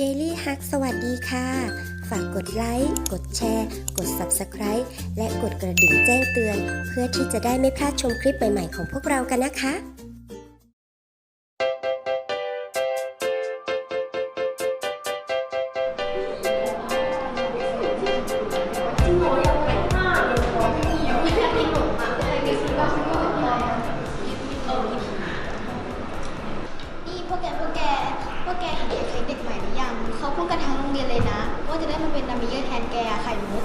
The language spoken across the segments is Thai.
Daily Hack สวัสดีค่ะ ฝากกดไลค์ กดแชร์ กด Subscribe และกดกระดิ่งแจ้งเตือน เพื่อที่จะได้ไม่พลาดชมคลิปใหม่ ๆ ของพวกเรากันนะคะ เรียนเลยนะ ว่าจะได้มาเป็นดัมเมเยอร์แทนแกอะไข่มุก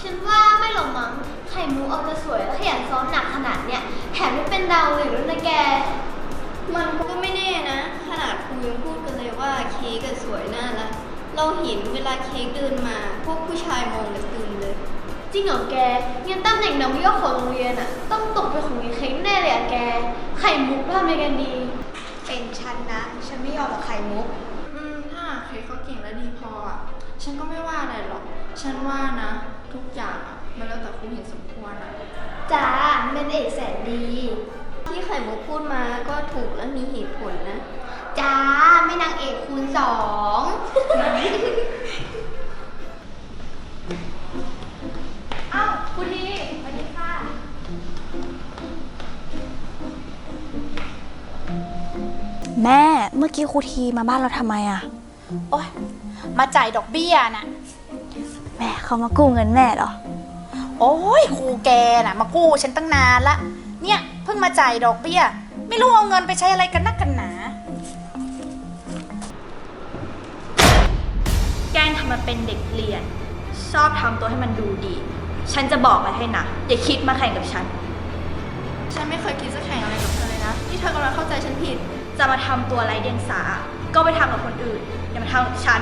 ฉันว่าไม่หรอกมั้ง ไข่มุกเอาจะสวยและขยันซ้อมหนักขนาดเนี้ย แถมไม่เป็นดาวเลยด้วยนะแก มันก็ไม่แน่นะ ขนาดครูยังพูดกันเลยว่าเค้กอะสวยน่ารักเราเห็นเวลาเค้กเดินมา พวกผู้ชายมองกันตึมเลย จริงเหรอแกงั้นตำแหน่งดัมเมเยอร์ของโรงเรียนอะต้องตกเป็นของไอ้เค้กแน่เลยอะแก ไข่มุกทำยังไงกันดี เป็นฉันนะ ฉันไม่ยอมกับไข่มุกอืมถ้า เค้กเขาเก่งและดีพออะฉันก็ไม่ว่าอะไรหรอก ฉันว่านะ ทุกอย่างอะมันแล้วแต่ครูเห็นสมควรอะจ้าเป็นเอกแสนดี ที่ไข่มุกพูดมาก็ถูกและมีเหตุผลนะ จ้าไม่นางเอกคูณสองเอ้าคุณดีสวัสดีค่ะ แม่ เมื่อกี้ครูทีมาบ้านเราทำไมอะ โอ๊ยมาจ่ายดอกเบี้ยน่ะ แม่เขามากู้เงินแม่เหรอ โอ้ยครูแกน่ะ มากู้ฉันตั้งนานละ เนี่ยเพิ่งมาจ่ายดอกเบี้ย ไม่รู้เอาเงินไปใช้อะไรกันนักกันหนา แกล้งทำมาเป็นเด็กเรียน ชอบทำตัวให้มันดูดี ฉันจะบอกไว้ให้นะอย่าคิดมาแข่งกับฉัน ฉันไม่เคยคิดจะแข่งอะไรกับเธอเลยนะ นี่เธอกำลังเข้าใจฉันผิด จะมาทำตัวไร้เดียงสา ก็ไปทำกับคนอื่น อย่ามาทำกับฉัน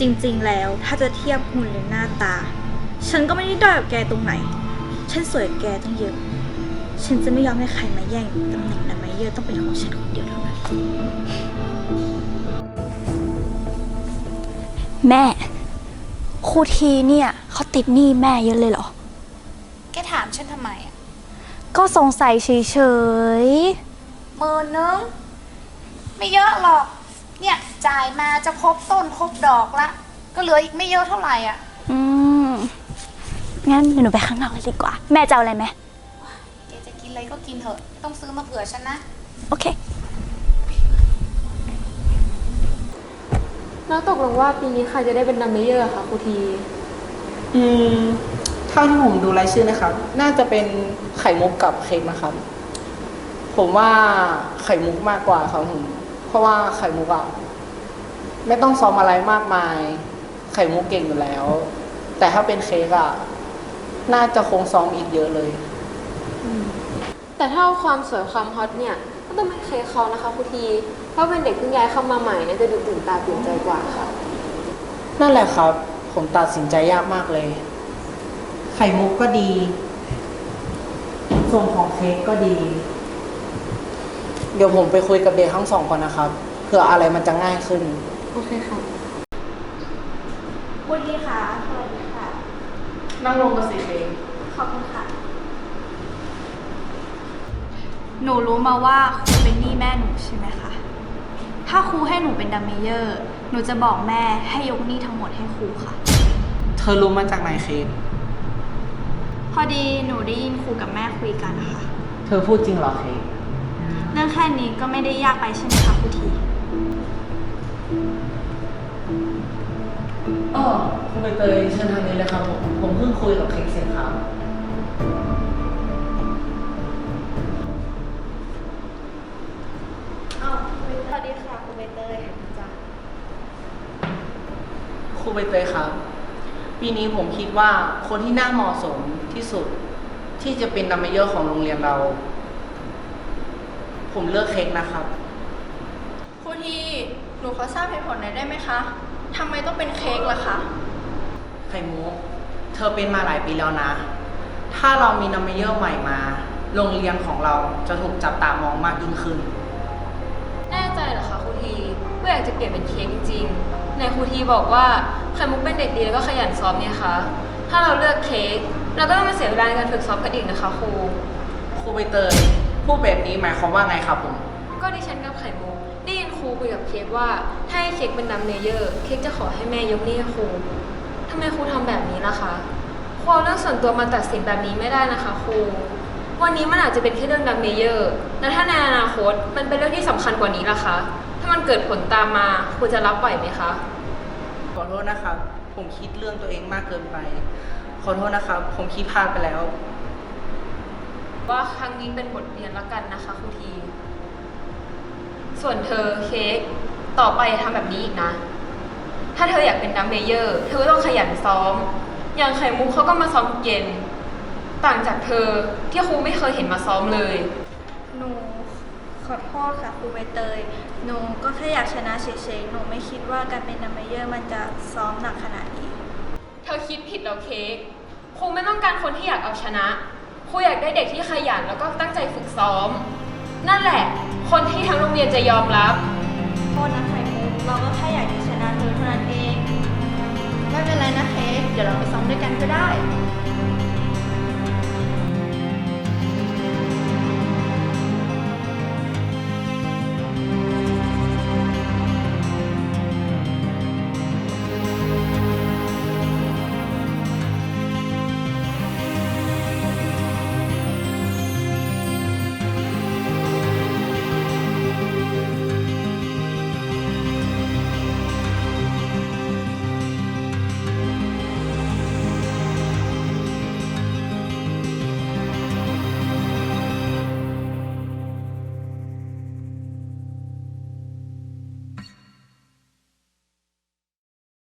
จริงๆ แล้วถ้าจะเทียบหุ่นหรือหน้าตา ฉันก็ไม่ได้ด้อยกว่าแกตรงไหน ฉันสวยกว่าแกตั้งเยอะ ฉันจะไม่ยอมให้ใครมาแย่งตำแหน่งนามาเยอร์ต้องเป็นของฉันคนเดียวเท่านั้น แม่ครูทีเนี่ยเขาติดหนี้แม่เยอะเลยเหรอ แกถามฉันทำไมอะ ก็สงสัยเฉยหมื่นนึง ไม่เยอะหรอก เนี่ยจ่ายมาจะครบต้นครบดอกละ ก็เหลืออีกไม่เยอะเท่าไหร่อะ ๆอืมงั้นเดี๋ยวหนูไปข้างนอกเลยดีกว่า แม่จะเอาอะไรไหมแกจะกิน อะไรก็กินเถอะไม่ต้องซื้อมาเผื่อฉันนะ โอเค แล้วตกลงว่าปีนี้ใครจะได้เป็นดัมเมเยอร์คะครูที อืมเท่าที่ผมดูรายชื่อนะครับ น่าจะเป็นไข่มุกกับเค้กนะครับ ผมว่าไข่มุกมากกว่าครับผมเพราะว่าไข่มุกอะไม่ต้องซ้อมอะไรมากมาย ไข่มุกเก่งอยู่แล้ว แต่ถ้าเป็นเค้กอะน่าจะคงซ้อมอีกเยอะเลย แต่ถ้าเอาความสวยความฮอตเนี่ยก็ต้องเป็นเคกเขานะคะครูที เพราะเป็นเด็กเพิ่งย้ายเข้ามาใหม่เนี่ยจะดูตื่นตาตื่นใจกว่าค่ะ นั่นแหละครับ ผมตัดสินใจยากมากเลย ไข่มุกก็ดีส่วนของเค้กก็ดี เดี๋ยวผมไปคุยกับเด็กทั้งสองก่อนนะครับเพื่ออะไรมันจะง่ายขึ้น โอเคค่ะวุฒิค่ะสวัสดีค่ะ นั่งลงกับสิเค้กขอบคุณค่ะ หนูรู้มาว่าครูเป็นหนี้แม่หนูใช่ไหมคะ ถ้าครูให้หนูเป็นดัมเมเยอร์ หนูจะบอกแม่ให้ยกหนี้ทั้งหมดให้ครูค่ะ เธอรู้มาจากไหนเค้กพอดีหนูได้ยินครูกับแม่คุยกันนะคะเธอพูดจริงเหรอเค้กเรื่องแค่นี้ก็ไม่ได้ยากไปใช่ไหมคะครูที อ๋อคุณใบเตยเชิญทางนี้เลยครับผมผมเพิ่งคุยกับเค้กเสร็จครับ รูใบเตยครับ ปีนี้ผมคิดว่าคนที่น่าเหมาะสมที่สุดที่จะเป็นดัมเมเยอร์ของโรงเรียนเรา ผมเลือกเค้กนะครับ ครูทีหนูขอทราบเหตุผลหน่อยได้ไหมคะทำไมต้องเป็นเค้กล่ะคะ ไข่มุกเธอเป็นมาหลายปีแล้วนะ ถ้าเรามีดัมเมเยอร์ใหม่มา โรงเรียนของเราจะถูกจับตามองมากยิ่งขึ้น ก็อยากจะเปลี่ยนเป็นเค้กจริงๆในครูทีบอกว่าไข่มุกเป็นเด็กดีแล้วก็ขยันซ้อมเนี่ยคะถ้าเราเลือกเค้กเราก็ต้องมาเสียเวลาในการฝึกซ้อมกันอีกนะคะครู ครูใบเตยพูดแบบนี้หมายความว่าไงครับผม ก็ดิฉันกับไข่มุกได้ยินครูคุยกับเค้กว่าถ้าให้เค้กเป็นดัมเมเยอร์ เค้กจะขอให้แม่ยกหนี้ให้ครูทำไมครูทำแบบนี้ล่ะคะครูเอาเรื่องส่วนตัวมาตัดสินแบบนี้ไม่ได้นะคะครู วันนี้มันอาจจะเป็นแค่เรื่องดัมเมเยอร์ แล้วถ้าในอนาคตมันเป็นเรื่องที่สำคัญกว่านี้ล่ะคะ ถ้ามันเกิดผลตามมาครูจะรับไหวไหมคะ ขอโทษนะครับ ผมคิดเรื่องตัวเองมากเกินไป ขอโทษนะครับ ผมคิดพลาดไปแล้ว ว่าครั้งนี้เป็นบทเรียนละกันนะคะครูที ส่วนเธอเค้กต่อไปทำแบบนี้อีกนะ ถ้าเธออยากเป็นดัมเมเยอร์ เธอก็ต้องขยันซ้อม อย่างไข่มุกเขาก็มาซ้อมทุกเย็น ต่างจากเธอที่ครูไม่เคยเห็นมาซ้อมเลยหนู ขอโทษค่ะครูใบเตย หนูก็แค่อยากชนะเฉยๆ หนูไม่คิดว่าการเป็นนัมเมเยอร์มันจะซ้อมหนักขนาดนี้ เธอคิดผิดแล้วเค้กครูไม่ต้องการคนที่อยากเอาชนะครูอยากได้เด็กที่ขยันแล้วก็ตั้งใจฝึกซ้อม นั่นแหละ คนที่ทั้งโรงเรียนจะยอมรับ โทษนะไข่มุกเราก็แค่อยากจะชนะเธอเท่านั้นเอง ไม่เป็นไรนะเค้กเดี๋ยวเราไปซ้อมด้วยกันก็ได้ไ